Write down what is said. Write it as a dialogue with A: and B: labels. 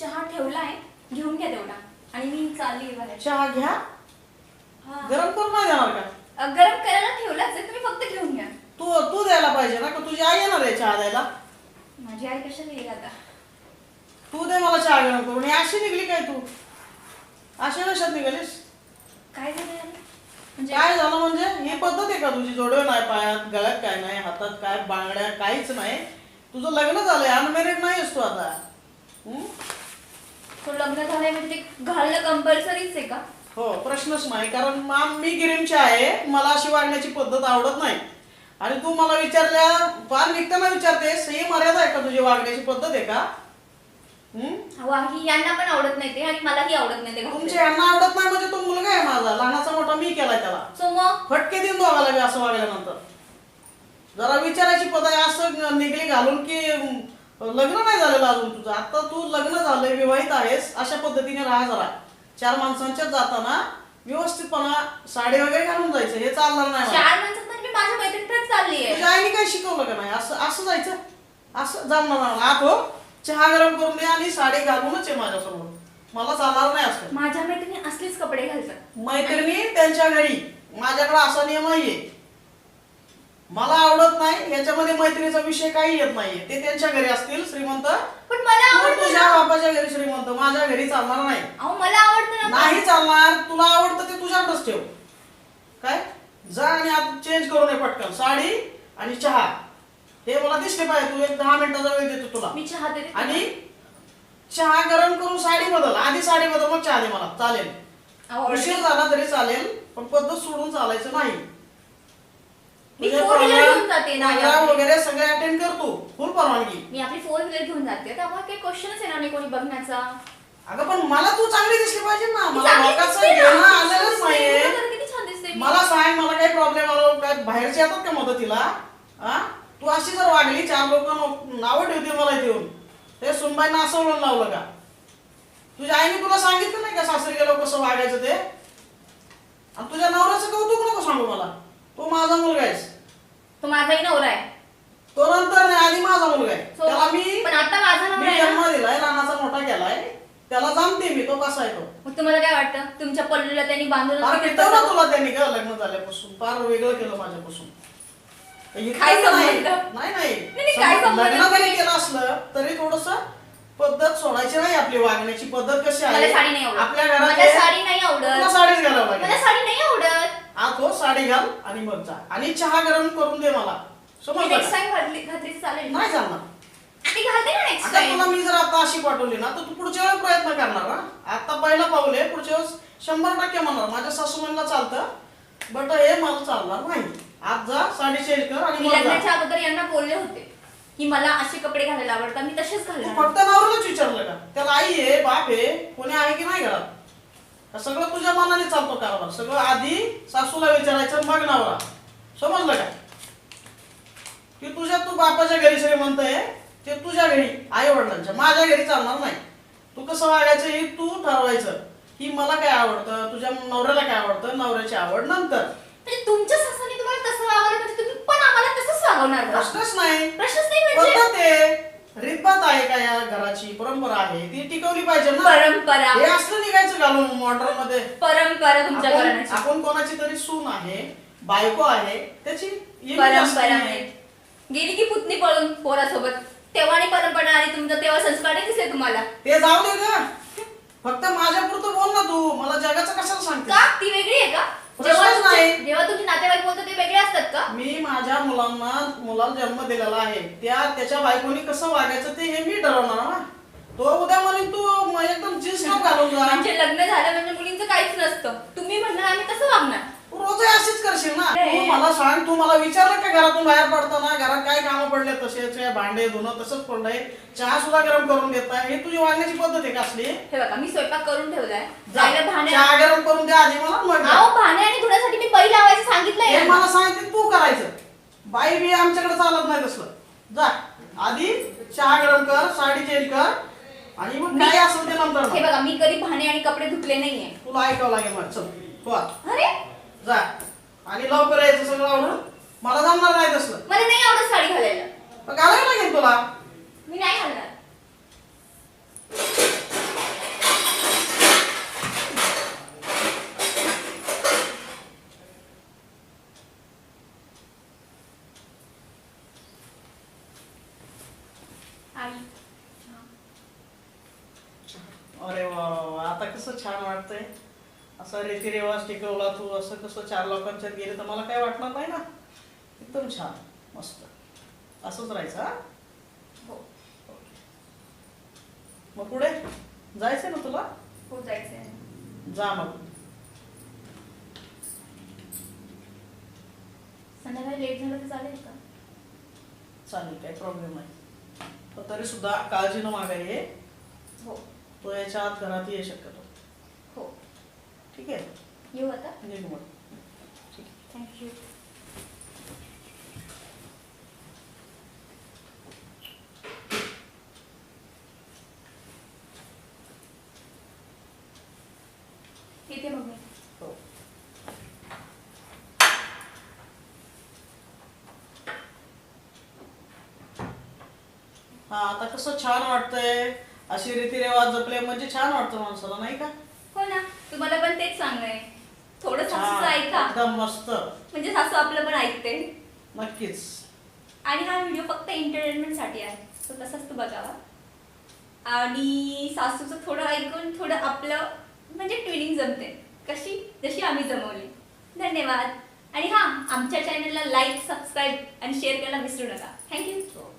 A: चहा ठेवलाय घेऊन घ्या तेवढा. आणि मी चालली बाहेर.
B: चहा घ्या.
A: हा.
B: गरम करून नाही देणार का?
A: अ, गरम करायला ठेवलाच आहे तुम्ही फक्त घेऊन घ्या.
B: तू तू द्यायला पाहिजे ना का तुझी आई येणार आहे चहा द्यायला?
A: माझी आई कशाला येईल आता?
B: तू दे मला चहा गरम करून. ही अशी निघली काय तू? अशी नशात निघालीस?
A: काय झालं? याला? म्हणजे
B: काय झालं म्हणजे? ही पद्धत आहे का तुझी? जोडवे नाही पायात गळ्यात काय नाही हातात काय बांगड्या काहीच नाही. तुझं लग्न झालंय अनमॅरिड नाहीस तू आता?
A: तो लग्न झालंय म्हणजे ते घालणं कंपल्सरीच आहे का?
B: हो प्रश्नच नाही. कारण मा मी गिरीमची आहे. मला अशी वागण्याची पद्धत आवडत नाही. आणि तू मला विचारल्या फार निघताना विचारतेस ही मर्यादा आहे का तुझी वागण्याची पद्धत आहे का? हं?
A: हवा ही यांना पण आवडत नाही ते आणि मलाही आवडत नाही ते
B: तुमच्या यांना आवडत नाही म्हणजे तो मुलगा आहे माझा. लहानाचा मोठा मी केलाय त्याला.
A: सो मग?
B: फटके देऊन दोघाला मी असं वागल्यानंतर. जरा विचारायची पद आहे. असं निघली घालून की लग्न नाही झालेलं अजून तुझं. आता तू लग्न झालंय विवाहित आहेस अशा पद्धतीने राहा जरा. चार माणसांच्यात जाताना व्यवस्थितपणा साडी वगैरे घालून जायचं हे चालणार नाही मला.
A: चार माणसात मी माझ्या मैत्रिणीकडेच चालली आहे
B: तुझ्या आईने काय शिकवलं का नाही? असं असं जायचं. असं जमणार नाही मला. आत हो चहा गरम करून दे आणि साडी घालूनच आहे माझ्यासमोर. मला चालणार नाही असं.
A: माझ्या मैत्रिणी असलेच कपडे घालतात.
B: मैत्रिणी त्यांच्या घरी. माझ्याकडे असा नियम नाहीये मला आवडत नाही याच्यामध्ये मैत्रिणीचा विषय काही येत नाहीये. ते त्यांच्या घरी असतील श्रीमंत.
A: पण मला
B: तू
A: आवडतं
B: तुझ्या
A: ना.
B: बापाच्या घरी श्रीमंत माझ्या घरी चालणार नाही.
A: अहो मला आवडतं ना.
B: नाही चालणार तुला आवडतं ते तुझ्याकडेच ठेव. काय? जा आणि आता चेंज करून ये पटकन. साडी आणि चहा. हे मला दिसले पाहिजे तू एक दहा मिनिटाचा वेळ देतो तुला.
A: मी चहा देते.
B: आणि चहा गरम करून साडी बदल. आधी साडी बदल मग चहा दे मला. चालेल.
A: अहो,
B: उशीर झाला तरी चालेल पण पद्धत सोडून चालायचं नाही.
A: मी
B: तुझ्या
A: four wheeler
B: प्रोग्राम-
A: घेऊन जाते ना
B: प्रोग्राम
A: यावेळी.
B: वगैरे सगळे अटेंड करतो. फुल परवानगी.
A: मी आपली फोर व्हीलर घेऊन जाते. त्यामुळे काही क्वेश्चनच येणार नाही कोणी बघण्याचा.
B: अगं पण मला तू चांगली दिसली पाहिजे ना.
A: मी
B: मला
A: चांगली
B: लोकांचं
A: दिसते ना.
B: घेणं आलेलंच
A: दिसते,
B: नाहीये.
A: बघा किती छान दिसते मी.
B: मला सांग मला काही प्रॉब्लेम आला काय बाहेरचे येतात का मदतीला? हा तू अशी जर वागली चार लोक नावं ठेवतील मला इथे येऊन ते सुनबाईंना असं वळण लावलं का? तुझ्या आईने तुला सांगितलं नाही का सासरी गेलो कसं वागायचं ते? आणि तुझ्या नवऱ्याचं कौतुक नको सांगू मला. तो माझा मुलगा आहेस.
A: तो माझाही नवरा आहे.
B: तो नंतर नाही आधी माझा मुलगा आहे.
A: So,
B: त्याला मी
A: पण आता माझा नवरा
B: मी
A: आहे ना?
B: जन्म दिलाय लहानाचा मोठा केलाय. त्याला जाणते मी तो कसा आहे तो.
A: मग तुम्हाला काय वाटतं? तुमच्या पल्लूला त्यांनी बांधून
B: फार पिटवलं? तुला त्यांनी का लग्न झाल्यापासून. फार वेगळं केलं माझ्यापासून.
A: काय
B: नाही.
A: संबंध?
B: नाही नाही.
A: नाही, काय
B: सम-
A: संबंध?
B: लग्न जरी केलं असलं तरी थोडस पद्धत सोडायची नाही आपली वागण्याची. पद्धत कशी
A: मला
B: आहे?
A: साडी नाही आवडत.
B: आपल्या घरात
A: मला साडी नाही
B: तुला
A: आवडत
B: साडीच घालावं
A: मला
B: लागेल?
A: साडी नाही आवडत.
B: आत हो साडी घाल आणि मग जा. आणि चहा गरम करून दे मला.
A: मी
B: समजलं
A: नेक्स्ट
B: का?
A: टाइम घातली घातली चालेल. ना?
B: नाही चालणार.
A: ती घालते ना नेक्स्ट
B: आता तुला
A: टाइम
B: मी जर आता अशी पाठवली ना तर तू पुढच्या वेळेस प्रयत्न करणार ना आता पहिला पाऊल आहे पुढच्या वेळेस शंभर टक्के म्हणणार. माझ्या सासूबाईंना चालतं बट हे मला चालणार नाही. आज जा साडी चेंज कर आणि
A: मी
B: मग जा.
A: लग्नाच्या अगोदर यांना बोलले होते की मला असे कपडे घालायला आवडतात मी तसेच
B: तू
A: घालणार
B: फक्त नवऱ्यालाच विचारलं का? त्याला आई आहे बाप आहे कोणी आहे की नाही घरात? सगळं तुझ्या मनाने चालतो कारभार. सगळं आधी सासूला विचारायचं मग नवरा. समजलं का? की तुझ्या तू बापाच्या घरी श्रीमंत आहे ते तुझ्या घरी आई वडिलांच्या माझ्या घरी चालणार नाही. तू कसं वागायचं हे तू ठरवायचं. की मला काय आवडतं? तुझ्या नवऱ्याला काय आवडतं? नवऱ्याची आवड नंतर.
A: तुमच्या सासूने तुम्हाला तसं वागवलं म्हणजे तुम्ही पण आम्हाला तसंच वागवणार का?
B: प्रश्नच नाही.
A: प्रश्नच नाही म्हणजे?
B: रीतभात आहे का या घराची परंपरा आहे? ती टिकवली पाहिजे ना.
A: परंपरा.
B: हे असलं निघायचं घालून मॉडर्नमध्ये.
A: परंपरा तुमच्या
B: आपण
A: घराण्याची.
B: आपण कोणाची तरी सून आहे बायको आहे त्याची
A: परंपरा. आहे. गेली की पुतणी पळून पोरासोबत. तेव्हा आणि परंपरा आणि तुमचं तेव्हा संस्कार नाही दिसले तुम्हाला?
B: ते जाऊ दे ग. फक्त माझ्या पुरतं बोल ना तू. मला जगाचं कशाला सांगते
A: का? ती वेगळी आहे का?
B: प्रश्नच
A: जेव्हा तुमचे-
B: नाही.
A: जेव्हा नातेवाईक बोलतो ते वेगळे असतात का
B: माझ्या मुलांना मुलाला जन्म दिलेला आहे त्या त्याच्या बायकोनी कसं वागायचं ते हे मी ठरवणार ना. तो उद्या म्हणेन तू म- एकदम जीन्स घालून जा.
A: म्हणजे लग्न झालं म्हणजे मुलींचं काहीच नसतं. तुम्ही म्हणणार आम्ही तसं वागणार?
B: तू रोजही अशीच करशील ना. तू मला सांग तू मला विचारलं का घरातून बाहेर पडताना? घरात काय कामं पडले? तसेच हे भांडे धुणं तसंच पडलंय चहा सुद्धा गरम करून देताय हे तुझी वागण्याची पद्धत आहे का असली?
A: हे बघा मी स्वयंपाक करून ठेवलाय.
B: जा,
A: जायला भाणे
B: चहा गरम करून द्या आधी मला मग जा.
A: अहो भाणे आणि धुण्यासाठी मी पै लावायचं सांगितलंय
B: हे
A: यांना.
B: मला सांगते तू करायचं. बाई बी आमच्याकडे चालत नाही तसलं. जा. आधी चहा गरम कर साडी चेंज कर आणि मग काय असेल ते नंतर
A: हे. बघा मी कधी भाणे आणि कपडे धुतले नाहीये.
B: तुला ऐकावं लागेल मग चल
A: अरे!
B: जा. आणि लवकर यायचं सगळं आवडून मला जमणार नाही तसलं.
A: मला नाही आवडत साडी घालायला.
B: पण घालायला लागेल तुला.
A: मी नाही घालणार.
B: अरे वा वा वा. आता कसं छान वाटतंय. असा रीतिरिवाज टिकवला तू असं कसं चार लोकांच्यात गेले तर मला काय वाटणार नाही ना? एकदम छान मस्त. असंच राहायचं हा?
A: हो
B: मग पुढे? जायचंय ना तुला?
A: हो जायचंय.
B: जा मग.
A: संध्याकाळी लेट झालं तर चालेल का?
B: चालेल काही प्रॉब्लेम नाही. पण तरी सुद्धा काळजी न मागा ये.
A: हो.
B: तो याच्या आत घरात ये शक्यतो.
A: हो.
B: ठीक आहे?
A: येऊ आता?
B: निघ ठीक
A: थँक्यू येते मग मी.
B: हो. हा आता कसं छान वाटतंय. अशी रीतिरिवाज जपले म्हणजे छान वाटतं माणसाला नाही का?
A: हो ना. तुम्हाला पण तेच सांगणं थोडं सासूचं
B: छान,
A: ऐका.
B: एकदम मस्त.
A: म्हणजे सासू आपलं पण ऐकते.
B: नक्कीच.
A: आणि हा व्हिडिओ फक्त एंटरटेनमेंटसाठी आहे. तो तसाच तू बघावा. आणि सासूचं थोडं ऐकून थोडं आपलं म्हणजे ट्विनिंग जमते. कशी? जशी आम्ही जमवली. धन्यवाद. आणि हां आमच्या चॅनलला लाईक सबस्क्राईब आणि शेअर करायला विसरू नका. थँक्यू.